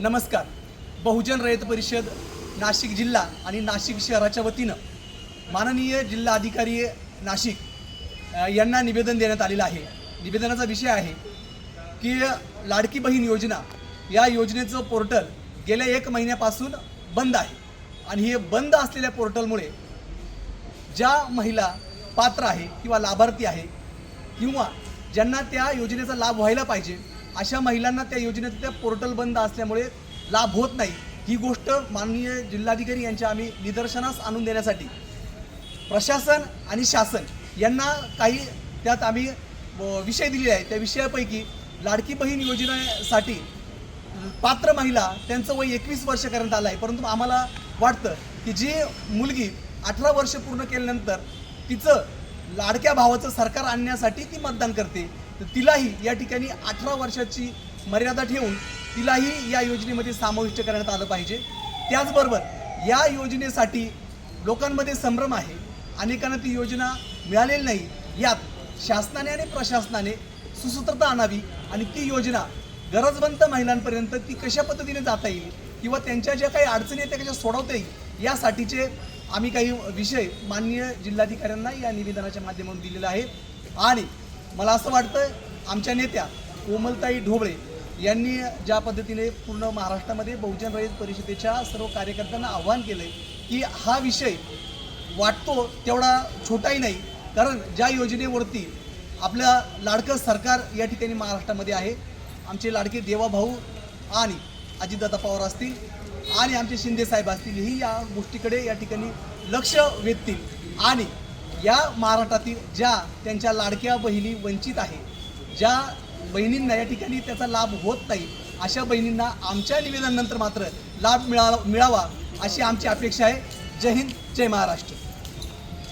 नमस्कार. बहुजन रयत परिषद नाशिक जिल्हा आणि नाशिक शहराच्या वतीनं माननीय जिल्हा अधिकारी नाशिक यांना निवेदन देण्यात आलेलं आहे. निवेदनाचा विषय आहे की लाडकी बहीण योजना या योजनेचं पोर्टल गेल्या एक महिन्यापासून बंद आहे. आणि हे बंद असलेल्या पोर्टलमुळे ज्या महिला पात्र आहे किंवा लाभार्थी आहे किंवा ज्यांना त्या योजनेचा लाभ व्हायला पाहिजे अशा महिलांना त्या योजनेचं त्या पोर्टल बंद असल्यामुळे लाभ होत नाही. ही गोष्ट माननीय जिल्हाधिकारी यांच्या आम्ही निदर्शनास आणून देण्यासाठी प्रशासन आणि शासन यांना काही त्यात आम्ही विषय दिलेले आहे त्या विषयापैकी लाडकी बहीण योजनेसाठी पात्र महिला त्यांचं वय एकवीस वर्ष करण्यात आलं आहे. परंतु आम्हाला वाटतं की जी मुलगी अठरा वर्ष पूर्ण केल्यानंतर तिचं लाडक्या भावाचं सरकार आणण्यासाठी ती मतदान करते. तर तिलाही या ठिकाणी अठरा वर्षाची मर्यादा ठेवून तिलाही या योजनेमध्ये समाविष्ट करण्यात आलं पाहिजे. त्याचबरोबर या योजनेसाठी लोकांमध्ये संभ्रम आहे. अनेकांना ती योजना मिळालेली नाही. यात शासनाने आणि प्रशासनाने सुसूत्रता आणावी आणि ती योजना गरजवंत महिलांपर्यंत ती कशा पद्धतीने जाता येईल किंवा त्यांच्या ज्या काही अडचणी आहेत त्या कशा सोडवता येईल यासाठीचे आम्ही काही विषय माननीय जिल्हाधिकाऱ्यांना या निवेदनाच्या माध्यमातून दिलेला आहे. आणि मला असं वाटतं आमच्या नेत्या कोमलताई ढोबळे यांनी ज्या पद्धतीने पूर्ण महाराष्ट्रामध्ये बहुजन रहित परिषदेच्या सर्व कार्यकर्त्यांना आव्हान केलं की हा विषय वाटतो तेवढा छोटाही नाही. कारण ज्या योजनेवरती आपल्या लाडकं सरकार या ठिकाणी महाराष्ट्रामध्ये आहे आमचे लाडके देवाभाऊ आणि अजितदादा पवार असतील आणि आमचे शिंदे साहेब असतील ही या गोष्टीकडे या ठिकाणी लक्ष वेधतील. आणि या महाराष्ट्रातील ज्या त्यांच्या लाडक्या बहिणी वंचित आहे ज्या बहिणींना या ठिकाणी त्याचा लाभ होत नाही अशा बहिणींना आमच्या निवेदनानंतर मात्र लाभ मिळावा मिळावा अशी आमची अपेक्षा आहे. जय हिंद जय महाराष्ट्र.